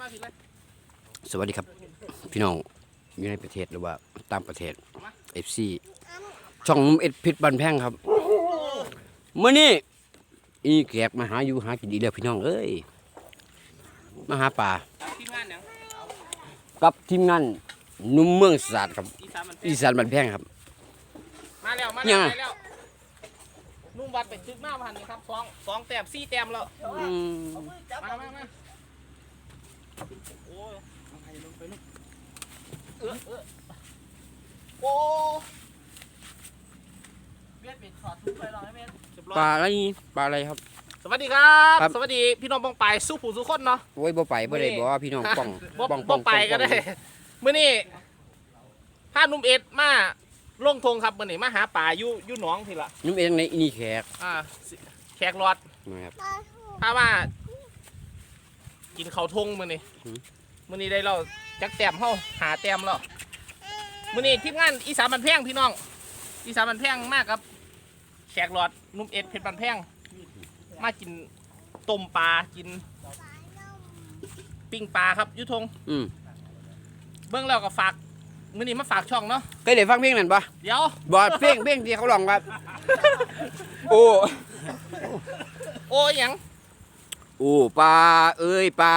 มาผิดเลยสวัสดีครับ พี่น้องอยู่ในประเทศหรือว่าต่างประเทศ FC ช่องนุ่มเอ็ดเพชรบันแพงครับเมื่อนี้อีแขกมาหาอยู่หากินดีแล้วพี่น้องเอ้ยมาหาป่าทีมงานหยังกับทีมงานหนุ่มเมืองศาสตร์ครับ อีสานมันอีสานบันแพงครับ มาแล้วมายัแล้วงไงมาแล้วนุ่มบัตรไปซึกมาพันนี่ครับสองสองแต้มสี่แต้มแล้วอืมมามามา โอ้ยเออเออโอ้เบียดเป็นขอดทุกไปหรอไอ้เบียดเรียบร้อยปลาอะไรปลาอะไรครับ สวัสดีครับ ครับ สวัสดีพี่น้องปองไปายสู้ผู้สู้คนเนาะ โอ้ยบ่ไปบ่ได้บอกว่าพี่น้องป้องบ่ป้องบ่ไปก็ได้เมื่อนี้พาหนุ่มเอ็ดมาลงทงครับมื่อนี้มาหาป่าอยู่อยู่หนองทีละนุ่มเอ็ดในนี่แขกอ่าสิแขกรอดนะครับ พามา กินเขาวทงมื่อนี้หืมมื่อนี้ได้เราจักแต้มเฮาหาแต้มแล้วมื่อนี้ทีมงานอีสานบันแพงพี่น้อง อีสานบันแพงมากครับแขกรอดหนุ่มเอ็ดเพชรบันแพงมากินต้มปลากิน ปิ้งปลาครับอยุทงอืมเบื้องแล้วก็ฝากมื่อนี้มาฝากช่องเนาะเคยได้ฟังเพลงนั้นปะเดี๋ยวบ่เพลงเพลงที่เขาร้องครับโอ้โอ้ยหยัง โอ้ปลาเอ้ยปลา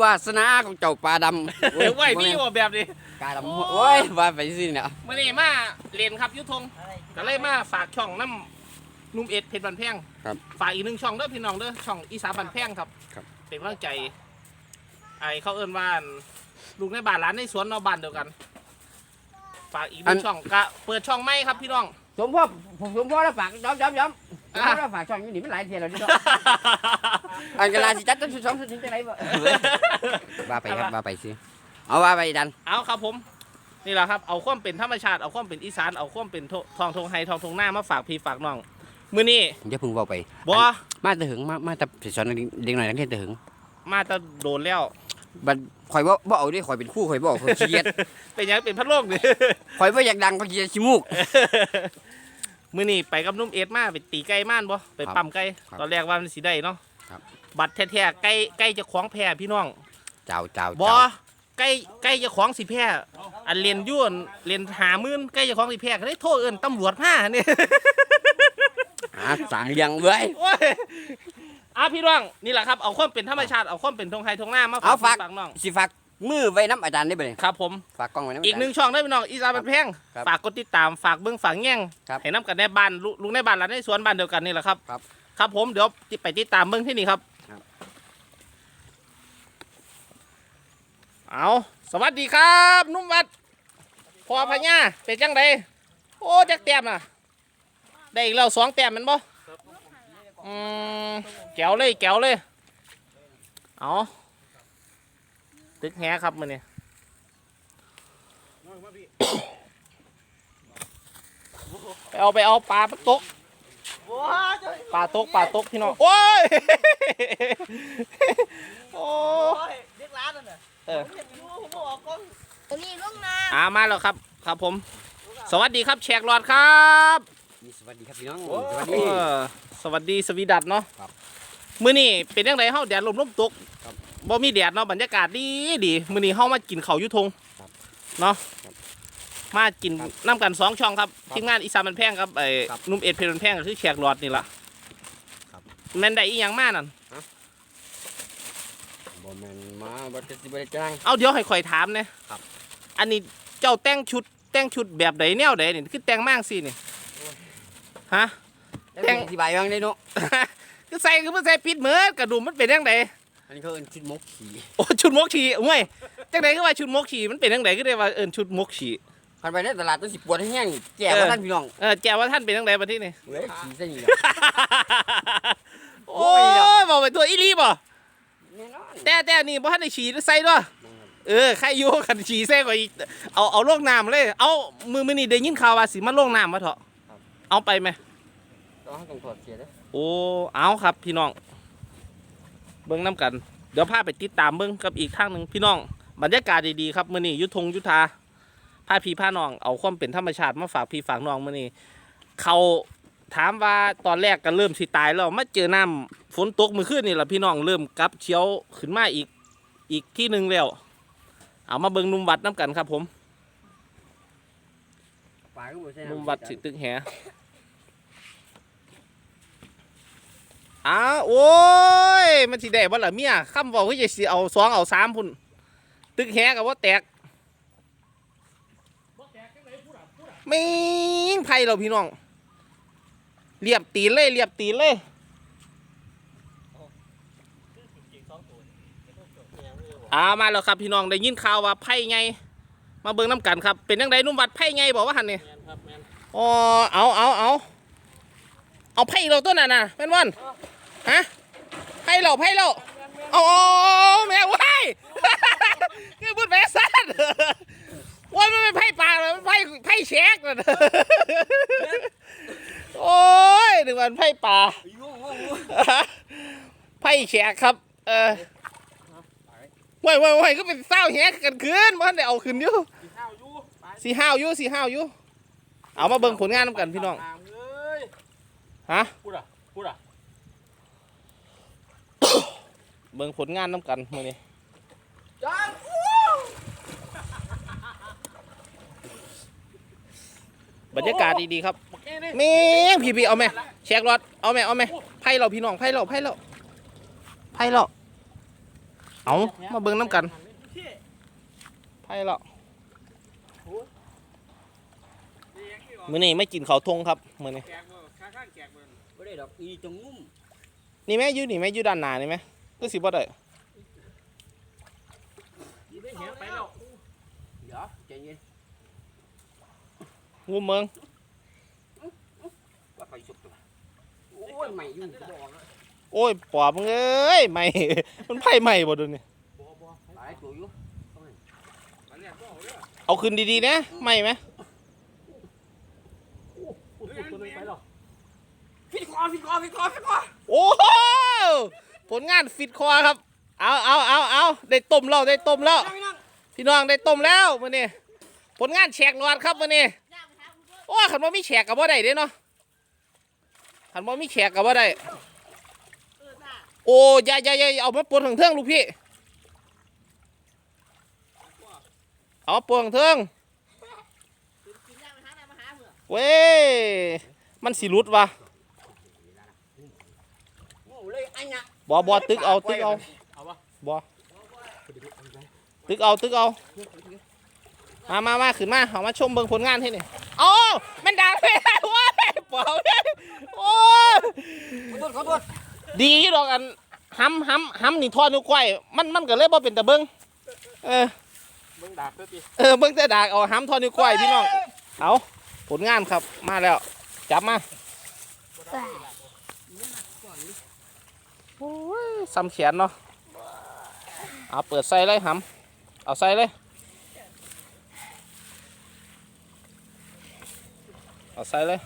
วาสนาของเจ้าปลาดำเอ้ยไหวพี่ว่าแบบนี้ปลาดำโอ้ยว่าไปสิเนี่ยมื่อนี้มาเรียนครับอยุทงก็เลยมาฝากช่องน้ำนุ่มเอ็ดเพชรบันแพงครับฝากอีกหนึ่งช่องเด้อพี่น้องเด้อช่องอีสานบันแพงครับครับเป็นกำลังใจไอเขาเอิ้นว่าลูกในบ้านร้านในสวนเราบ้านเดียวกัน ฝากอีกหนึ่งช่องก็เปิดช่องไม่ครับพี่น้องสมพ่อผมสมพ่อแล้วฝากย้อมย้อมย้อม สมพ่อแล้วฝากช่องอยู่นี่มันหลายเทียแล้วนี่เนาะอันกลาสิจัดต้นสองสุดที่ไหนบ่ว่าไปครับว่าไปสิเอาว่าไปดัน เอาครับผม นี่แหละครับ เอาความเป็นธรรมชาติ เอาความเป็นอีสาน เอาความเป็นทองทงไฮทองทงหน้ามาฝากพี่ฝากน้อง มื้อนี้อย่าเพึ่งเว้าไปบ่มาแต่หึงมามาแต่สอนเด็กหน่อยนักเรียนแต่หึง มาแตะโดนแล้วบัดข่อยบ่บ่เอาดิข่อยเป็นครู่ข่อยบ่เอาข่อยขี้เกียจเป็นหยังเป็นพัดลมนี่ข่อยบ่อยากดังข่อยขี้เกียจขี้มูก มื้อนี้ไปกับนุ่มเอ็ดมาไปตีไก่ม่านบ่ไปปั๊มไก่ครับตอนแรกว่ามันสิได้เนาะครับ บัตรแท้ๆไก่ไก่จะคล้องแพร่พี่น้องเจ้าเจ้าบ่เจ้าไก่ไก่จะคล้องสิแพร่อันเรียนอยุ่นเรียนหามื่นไก่จะคล้องสิแพร่ก็ได้โทษเอิ้นตำรวจมาเนี่ย หาสางเลี้ยงเว้ย โอ้ยอะพี่น้องนี่แหละครับ เอาความเป็นธรรมชาติ เอาความเป็นทงไทยทงหน้ามาเอาฝาฝากกพี่ฝากน้อง สิฝาก มือไว้น้ำอาจารย์ได้บ่เนี่ยครับผม ฝากกล้องไว้น้ำาจารย์อีกหนึ่งช่องได้พี่น้องอีสานบันแพงครับฝากกดติดตามฝากเบื้องฝากแง่งครับให้น้ำกันในบ้านลูลุงในบ้านหลานในสวนบ้านเดียวกันนี่แหละครับ ครับ ครับผมเดี๋ยวไปติดตามเบื้องที่นี่ครับ ครับ เอาสวัสดีครับ นุ่มวัดพอพญาเป็นจังไดโอ้จักแต้มน่ะ ได้อีกแล้วสองแต้มแมันบ่อืมแก้วเลยแก้วเลย เอา ตึกแฮครับมือนี่ไปเอาไปเอาปลาปลาตกปลาตกปลาตกพี่น้องโอ้ยโอ้เด็กร้านนั่นน่ะเออผมเห็นอยู่ผมบอกกล้องตัวนี้ลงน้อ่ามาแล้วครับ ครับผม สวัสดีครับแขกหลอดครับนี่สวัสดีครับพี่น้องเอสวัสดีอสวัสดีสวีดัตเนาะครับมื้อนี้เป็นยังไงเฮาแดดลมลมตกครั บบ่มีแดดเนาะบรรยากาศดีดีมื้อนี้เฮามากินข้าวอยุทงครับเนาะครับมากินครับน้ำกันสองช่องครับครับทีมงานอีสานมันแพงครับไอ้ครับหนุ่มเอ็ดเพลินแพงก็คือแขกหลอดนี่ล่ะครับ แม่นได้อีหยังมานั่นบ่แม่นมาบ่จะสิบ่ได้จ้าง เอาเดี๋ยวให้ข่อยถามเนี่ยครับ อันนี้เจ้าแต่งชุดแต่งชุดแบบใดแนวใดนี่คือแต่งมากสินี่ฮะแจ้งอธิบายบ้างได้เนาะ คือใส่คือมันใส่ปิดเหมือนกระดุมมันเป็นยังไง อันนี้เขาเอิ้นชุดมกขี่โอ้ชุดมกฉี่เว้ยจังไดก็ว่าชุดมกฉี่มันเป็นยังไงก็ได้ว่าเอิ้นชุดมกฉี่พันไปในตลาดต้องสิปวดให้แห้งแก่เออว่าท่านพี่น้องเออแจว่าท่านเป็นยังไงบัดที่นี่เว้ยขี่ซะนี่ล่ะ โอ้ยบอกไปตัวอีหลีบ่แน่นอนแต่แต่นี่บ่ทันได้ฉี่หรือใส่ด้วยเออใครอยู่กันฉี่ใส่ก็อีกเอาเอาลงน้ำเลย เอามือมือนี่ได้ยินข่าวว่าสิมาลงน้ำมาเถอะเอาไปไหม ต้องให้ต้องถอดเสียเด้อโอ้เอาครับพี่น้อง เบิ้งน้ำกัน เดี๋ยวพาไปติดตามเบิ้งกับอีกทางหนึ่งพี่น้อง บรรยากาศดีๆครับมื้อนี้ยุทธงยุทธาพาพี่พาน้องเอาความเป็นธรรมชาติมาฝากพี่ฝากน้องมื้อนี้เขาถามว่าตอนแรกก็เริ่มสิตายแล้วมาเจอน้ำฝนตกมื้อคืนนี่แหละพี่น้องเริ่มกลับเชียวขึ้นมาอีกอีกที่หนึ่งแล้วเอามาเบิ่งหนุ่มวัดน้ำกันครับผมปลาก็บ่ใช่หนุ่มวัดสิตึกแห อ้าวโอ้ย มันสิได้บ่ล่ะเมียคำบอกว่าจะสิเอาสองเอาสามพุ่น ตึกแหกับว่าแตกไม่งไพ่เราพี่น้อง เรียบตีนเลยเรียบตีนเลยอ่ามาแล้วครับพี่น้องได้ยินข่าวว่าไพ่ไงมาเบิ่งน้ำกันครับ เป็นยังไงนุ่มวัดไพ่ไงบอกว่าหันนี่อ๋อเอาเอาเอา เอาไพ่เราตัวนั้นน่ะเป็นวันฮะไพ่เราไพ่เราเอาเอาเอาแม่ว้ายนี่พูดแม่สั้นว่ามันเป็นไพ่ปลาเลยมันไพ่ไพ่แชกเลยโอ้ยหนึ่งวันไพ่ปลาไพ่แขกครับ เออไว้ไว้ไว้ก็เป็นเศร้าแฮกกันคืนมันได้เอาคืนอยู่สีห้าวอยู่สีห้าวอยู่เอามาเบิ่งผลงานนำกันพี่น้อง ฮะพูดอะพูดอะเบิ่งผลงานนำกันมื้อนี้จังบรรยากาศดีๆครับนี่นี่แม่งพี่พี่เอาไหมแชกรถเอาไหมเอาไหมไพ่เราพี่น้องไพ่เราไพ่เราไพ่เราเอามาเบิ่งน้ำกันไพ่เรามื้อนี้ไม่กินข้าวทงครับมื้อนี้ บ่ได้ดอกอีตรงงุ้มนี่แม่อยู่นี่แม่อยู่ด้านหน้านี่แม่ก็สิบ่ได้ยี่ได้เหี้ยไปแล้วเดี๋ยวใจเย็นงูเมืองว่าไปสุกตัวโอ้ยใหม่อยู่บ่ออกแล้วโอ้ยปอบมึงเอ้ยใหม่มันไพ่ใหม่บ่ดูนี่บัวบัวหลายตัวอยู่มาเรียกก็เอาเด้อเอาคืนดีๆนะใหม่ไหมพูดตัวนึงไปแล้ว ฟิตคอฟิตคอฟิตคอฟิตคอโอ้โหผลงานฟิตคอครับ เอาเอาเอาเอาได้ต้มแล้วได้ต้มแล้ว พี่น้องพี่น้องได้ต้มแล้วมื้อนี้ผลงานแฉกรอดครับมื้อนี้โอ้ขันว่ามีแฉกกับว่าได้เด้เนาะขันว่ามีแฉกกับว่าได้โอ้ยายายายเอามาปวดถึงเทิงลูกพี่ เอามาปวดถึงเทิงเว้ย มันสิรุดวะ โอ้เลยอันน่ะบอบอตึกเอาตึกเอาเอาวะบอตึกเอาตึกเอามามามาขึ้นมาเอามาชมเบิ่งผลงานที่นี่โอ้มันดังเลยโอ้ยเปล่าเลยโอ้ยขอโทษขอโทษดีอยู่ดอกอันห้ำห้ำห้ำนี่ทอดนิ้วก้อยมันมันก็เลยบ่เป็นตะเบิ่งเออ มึงดาบเพื่อตีเออเบิ่งแต่ดากเอาห้ำทอดนิ้วก้อยพี่น้อง เอาผลงานครับมาแล้ว จับมาโอ้ย ซ้ำแขนเนาะเอาเปิดใส่เลยห้ำเอาใส่เลย เอาใส่เลย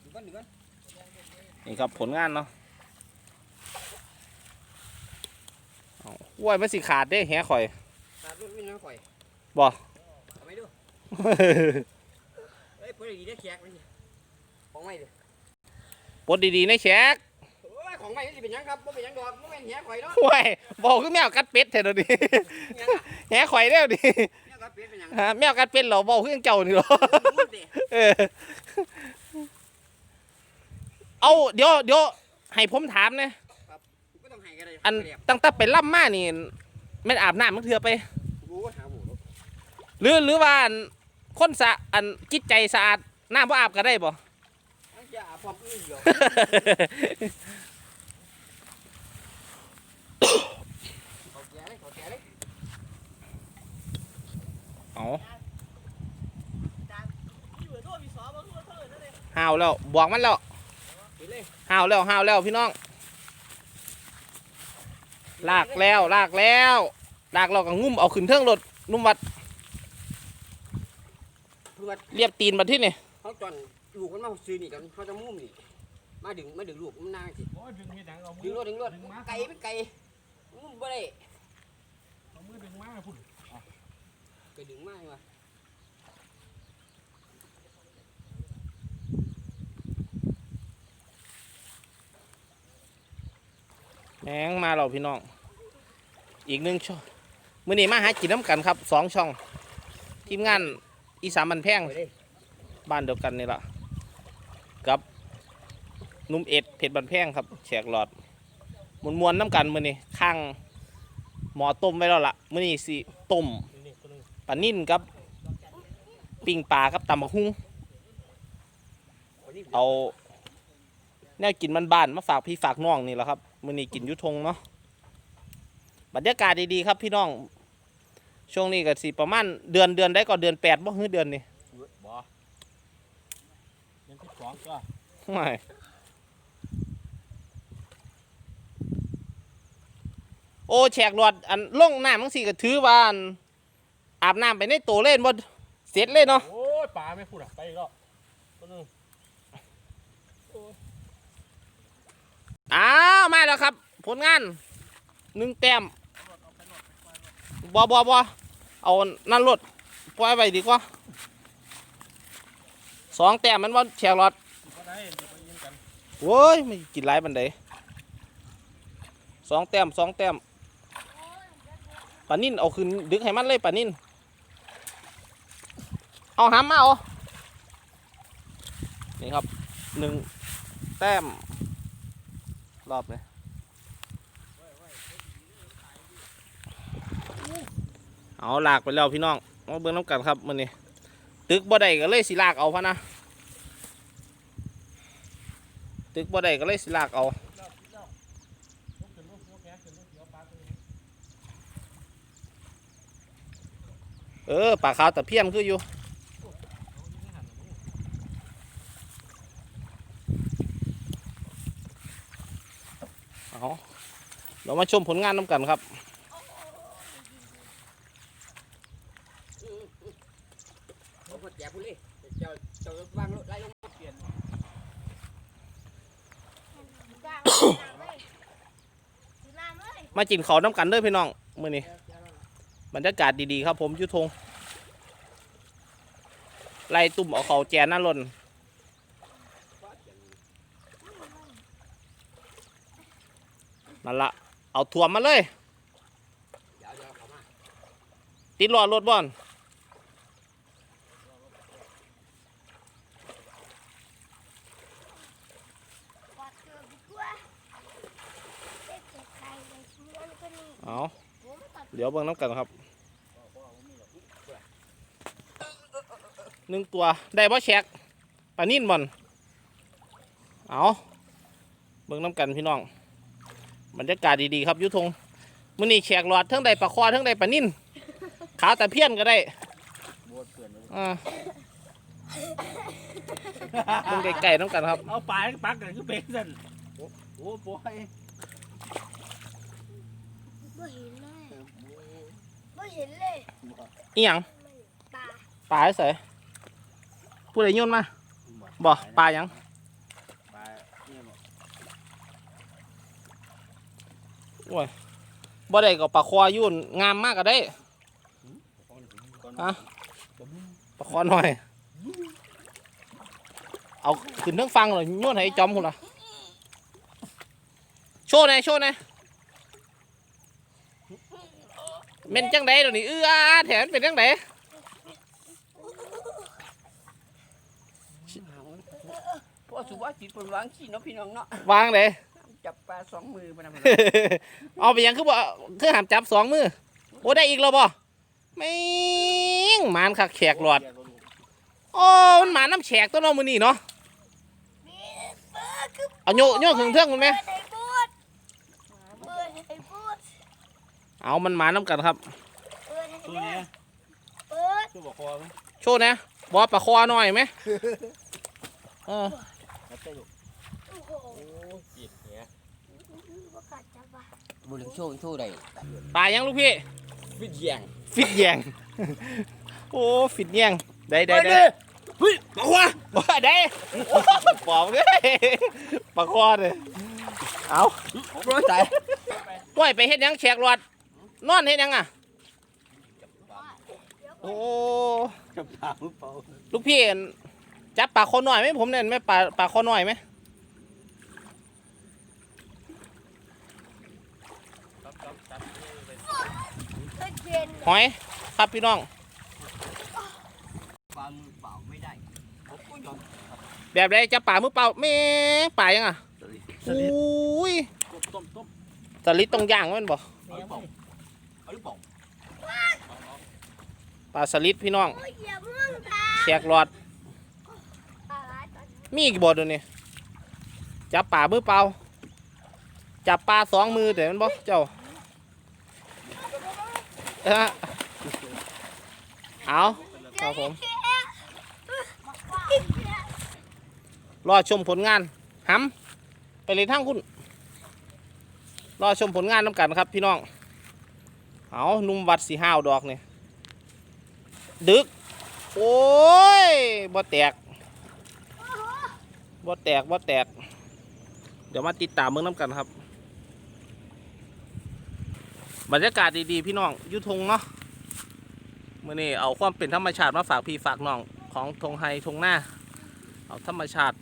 เดี๋ยวก่อนเดี๋ยวก่อนนี่ครับผลงานเนาะเอาว้ยมันสิขาดเด้แหข่อยตาดุนไม่ยังข่อยบ่เอาไปดูเอ้ยเพิ่นได้ดีได้แขกเลยนี่ของใหม่ดิ ปลดดีๆนะแขกโอ้ยของใหม่นี่เป็นหยังครับบ่เป็นหยังดอกบ่แม่นแหข่อยเนาะว้ยบอกคือแมวกัดเป็ดเถอะเดี๋ยวนี้หยังอะแหข่อยแล้วดิเนี่ยครับเป็นเป็นหยังฮะแมวกัดเป็ดเหรอบอกคือเจ้านี่เหรอรู้สิเออเอาเดี๋ยวเดี๋ยวให้ผมถามนะก็ต้องให้กันเลยอันตั้งแต่ไปล่ำมานี่แม่นอาบน้ำมันเถื่อไปรู้หาหมูแล้วหรือหรือว่าอันคนสะอันจิตใจสะอาดน้ำบ่อาบก็ได้บ่มันจะอาบ ความอื่นเดี๋ยวเขาแก่เลยเขาแก่เลยเอาอยู่โทษมีสอบมาทั่วเท่านั้นเลยห้าวแล้วบอกมันแล้วไปเลยห้าวแล้วห้าวแล้วพี่น้องลากแล้วลากแล้วลากเราก็งุ้มเอาขึ้นเทิงรถนุ่มวัดเพื่อนเรียบตีนมาที่นี่เขาจอน ลูกมันมาซื้อนี่กันเขาจะมุ่มนี่มาดึงมาดึงลูกมันนางสิโอ้ยดึงมีดังเอามืดึงรถดึงรถดึงมาไก่เป็นไก่มุ่มบ่ได้เอามือดึงมาพุ่นไปดึงมากว่ะแมงมาเราพี่น้อง อีกหนึ่งช่องมื้อนี้มาหากินน้ำกันครับสองช่อง ทีมงานอีสานบันแพงบ้านเดียวกันนี่ล่ะ กับหนุ่มเอ็ดเพชรบันแพงครับแฉกหลอดมวนมวนน้ำกันมือนี้ข้างหมอต้มไว้แล้วล่ะมือนี้สิต้มปลานิ่นกับปิ้งปลากับตำบักหุ่งเอาแนวกินมันบ้านๆมาฝากพี่ฝากน้องนี่แหละครับมือนี้กินยุทงเนาะบรรยากาศดีๆครับพี่น้อง ช่วงนี้ก็สิประมาณเดือนเดือนได้ก็เดือนแปดบ่คือเดือนนี่ สองก็ไม่โอ้แฉกหลอดอันลงน้ำมังสีก็ถือว่าอันอาบน้ำไปในโตเล่นบ่เสร็จเลยเนาะโอ้ยปลาไม่พูดอะไปอีกแล้วตัวนึงอ้าวมาแล้วครับ ผลงานหนึ่งแต้มบอบอบอเอานั่นรถปล่อยไปดีกว่า สองแต้มมันว่าแฉกหลอดก็ได้ยวไปยิงกันโว้ยม่กินไรบันไดสองแต้มสองแต้มปานิ่นเอาขึ้นดึกให้มันเลยปานิ่นเอาหามมาเอานี่ครับหนึ่งแต้ม รอบเลยเอาหลากไปแล้วพี่น้องมาเบิ่งน้ำกันครับมันนี่ ตึกบ่ได้ก็เลยสิลากเอาพะนะ ตึกบ่ได้ก็เลยสิลากเอาเสียวปาตัวนี้เออปลาขาวตะเพียนคืออยู่เอาเรามาชมผลงานน้ำกันครับ ผมก็แจกผู้เลยเจ้าเจ้าวางรถไล่ลงเปลี่ยน มากินเขาน้ำกันเด้อพี่น้องมื่อนี้บรรยากาศดีๆครับผมยุทงไล่ตุ่มเอาเขาแจนน่าลนนั่นละเอาถั่วมาเลยเดี๋ยวเดี๋ยวเขามาติดล้อรถบ่อน เอาเดี๋ยวเบิ่งน้ำกันครับหนึ่งตัวได้บ่แชกปลานิ่นบ่อนเอาเบิ่งน้ำกันพี่น้องบรรยากาศดีๆครับอยุทงมื้อนี้แขกหลอดเทั้งใดปลาคอเทั้งใดปลานิ่นขาวแต่เพี้ยนก็ได้บวชเปลี่ยนเลยอ่าเบิ่งไก่ๆน้ำกันครับเอาปลาให้ปักกันคือเป็นสั่นโอ้โหยไม่เห็นเลย ไม่เห็นเลยอีหยังตาปลาใส่ผู้ใดโยนมาบ่ปลาหยังปลาเนี่ยบอกบ่ได้ก็ปลาคออยุ่นงามมากก็ได้ฮะปลาคอหน่อย เอาขึ้นเทั้งฟังเลยโยนให้ไอ้จอมคุณล่ะโชว์หน่อยโชว์หน่อย เม่นจังไดเดี๋ยวนี้เอื้ออาแถมนเป็นจังไดพวกสุภาษิตเป็นวางขี้เนาะพี่น้องเนาะวางเลยจับปลาสองมือมาทำไมเอาไปยังคือบ่คือหามจับสองมือโอ้ได้อีกแล้วบ่ไม่งหมานคักแขกหลอดโอ้มันหมาน้ำแฉกตัวเน้องมือนี่เนาะนี่เปิดคือเอาโยโยถึงเทืองคุณไหม เปิดให้พูดเปิดให้พูด เอามันหมาน้ำกันครับ เปิดให้ตัวได้นี้เปิดตัวบอกคอไหมโชว์นะบอปลาคอหน่อยไหมเออเอาเต้ลูกโอ้โหโอ้จิตเนี่ยว่ากัดจับปะบุหรี่โชว์โชว์ได้ปลายังลูกพี่ ฟิตแยงฟิตแยง โอ้ ฟิตแยง ได้ได้ได้เฮ้ยมาว่ะว่าได้บอกเลยปลาคอเลยเอาร้อยใจปล่อยไปเฮ็ดหยังแขกหลอด นอนเฮ็ดหยังอะ โอ้จับปลาเปล่าลูกพี่เห็นจับปลาคอหน่อยไหมผมเนี่ยไหม่ปลาปลาคอหน่อยไหมเฮ้ยเย็นหอยครับพี่น้องปลามือเปล่าไม่ได้ผมก็ยอมแบบไรจะป่ามือเปล่าแม่งป่ายังอะสลิดอุ้ยต้มต้มสลิดตรงย่างมันบ่ เอาหรือเปล่าเอาหรือเปล่า ปลาสลิดพี่น้องโอ้ยอย่าม่วงตาแขกหลอดอะไรตอนมีกี่บ่เดี๋ยวนี้จับป่ามือเปล่าจับปลาสองมือแต่มันบ่เจ้าเอ้อเอาครับผมรอชมผลงานหำไปเลยทั้งคุณรอชมผลงานน้ำกันครับพี่น้อง เอาหนุ่มวัดสีห้าวดอกนี่ ดึก โอ้ยบ่แตกบ่แตกบ่แตก เดี๋ยวมาติดตามเมืองน้ำกันครับ บรรยากาศดีๆ พี่น้องยุทงเนาะมื่อนี้เอาความเป็นธรรมชาติมาฝากพี่ฝากน้องของทงไฮทงหน้า เอาธรรมชาติ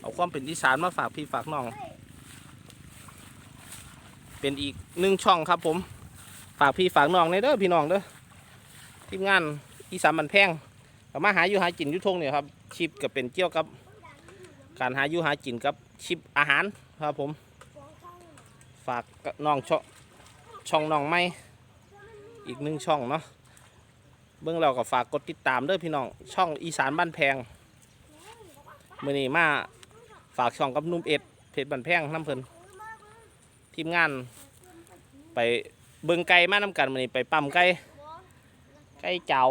เอาความเป็นอีสานมาฝากพี่ฝากน้อง เป็นอีกหนึ่งช่องครับผม ฝากพี่ฝากน้องในเด้อพี่น้องเด้อทีมงาน อีสานมันแพงก็มาหาอยู่หากินยุทงเนี่ยครับชิปก็เป็นเกี่ยวกับ การหาอยู่หากินกับชิปอาหารครับผม ฝากน้องช่องช่องน้องไม่อีกหนึ่งช่องเนาะเบื้องเราก็ฝากกดติดตามเด้อพี่น้องช่องอีสานบ้านแพงมื่อนี้มาฝากช่องกับนุ่มเอ็ดเพชรบันแพงน้ำเพลินทีมงาน ไปเบิ่งไก่มาน้ำกันมื่อนี้ไปปั๊มไก่ไก่เจ้า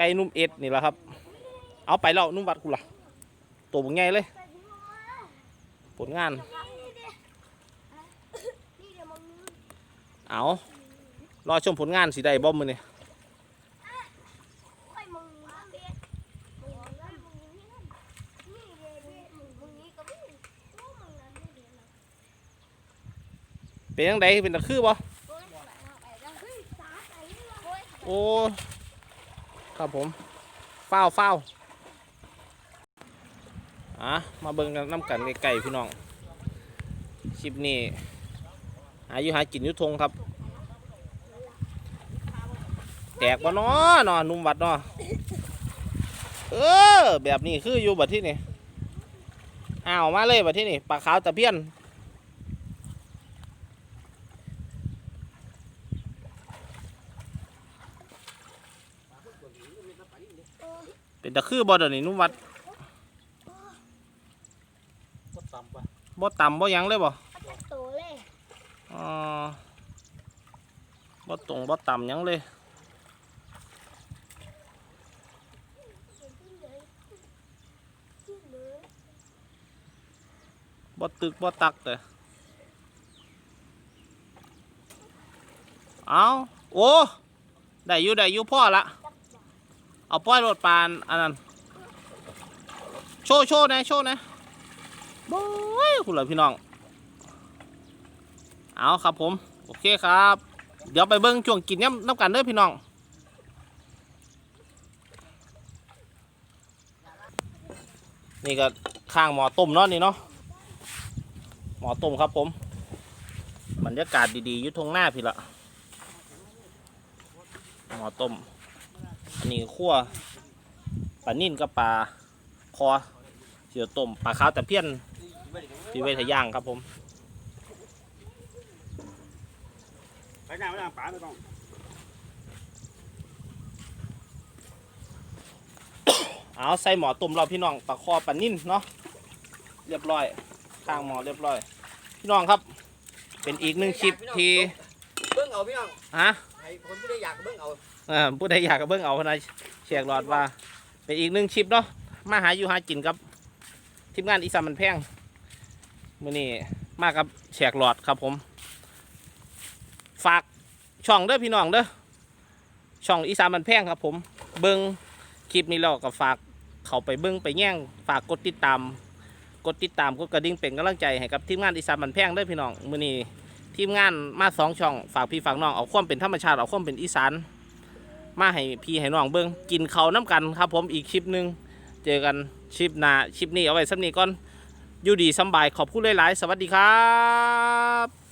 ไก่นุ่มเอ็ดนี่แหละครับ เอาไปแล้วนุ่มวัดกูล่ะตัวบุญใหญ่เลย ผลงาน เอารอชมผลงานสีใดบอมมือนี่ไอ้มึงมาเนี่ยเพียงมึงนี่ก็ไม่โอ้มึงนั่นไม่เดี๋ยวนะเป็นยังไงเป็นตะคือบ่โอ้ ครับผมฟ้าวฟ้าอะมาเบิ่งกันน้ำกันไก่พี่น้องคลิปนี้หาอยู่หากินยุทงครับ แตกบ่เนาะเนาะนุ่มวัดเนาะเออแบบนี้คืออยู่บัดที่นี่อ้าวมาเลยบัดที่นี่ปลาขาวตะเพียน เป็นตะคือบ่เดี๋ยวนี้หนุ่มวัดก็ต่ำไปบ่ต่ำบ่หยังเลยบ่โตเลยอ๋อบ่ตรงบ่ต่ำหยังเลยบ่ตึกบ่ตักแต่เอาโอ้ ได้อยู่ได้อยู่พ่อละ เอาป้อยรถปานอันนั้นโชว์โชว์นะโชว์นะบ้ยคุณเหล่อพี่น้อง เอาครับผม โอเคครับ เดี๋ยวไปเบิ้งช่วงกินน้ำน้ำกันเด้อพี่น้อง นี่ก็ข้างหมอต้มเนาะนี่เนาะหมอต้มครับผมบรรยากาศดีๆยู่ทงหน้าพี่ละหมอต้ม นนี้คั่วปลานิ่นกับปลาคอเสียวต้มปลาขาวตะเพียนที่ไว้ทะย่างครับผมไปหน้าไปหน้าป๋าไม่ต้องเอาใส่หมอต้มเราพี่น้องปลาคอปลานิ่นเนาะเรียบร้อยข้างหมอเรียบร้อย พี่น้องครับ เป็นอีกหนึ่งคลิปที่เบิ้งเอาพี่น้องฮะให้คนที่ได้อยากเบิ้งเอาเอ่อผู้ใดอยากก็เบิ่งเอาพนะเชียกหลอดว่า เป็นอีกหนึ่งคลิปเนาะมาหาอยู่หากินกับทีมงานอีสานมันแพงมือนี้มากับแฉกหลอดครับผม ฝากช่องเด้อพี่น้องเด้อช่องอีสานมันแพงครับผม เบิ่งคลิปนี้แล้วก็ฝากเข้าไปเบิ่งไปแย่งฝากกดติดตาม กดติดตามกดกระดิ่งเป็นกำลังใจให้กับทีมงานอีสานมันแพงเด้อพี่น้องมือนี้ทีมงานมาสองช่องฝากพี่ฝากน้องเอาความเป็นธรรมชาติเอาความเป็นอีสาน มาให้พี่ให้น้องเบิ้งกินเขาวน้ำกันครับผมอีกคลิปหนึ่งเจอกันคลิปหน้าคลิปนี้เอาไว้สักนี้ก่อนอยู่ดีสบายขอบคุณหลายๆ สวัสดีครับ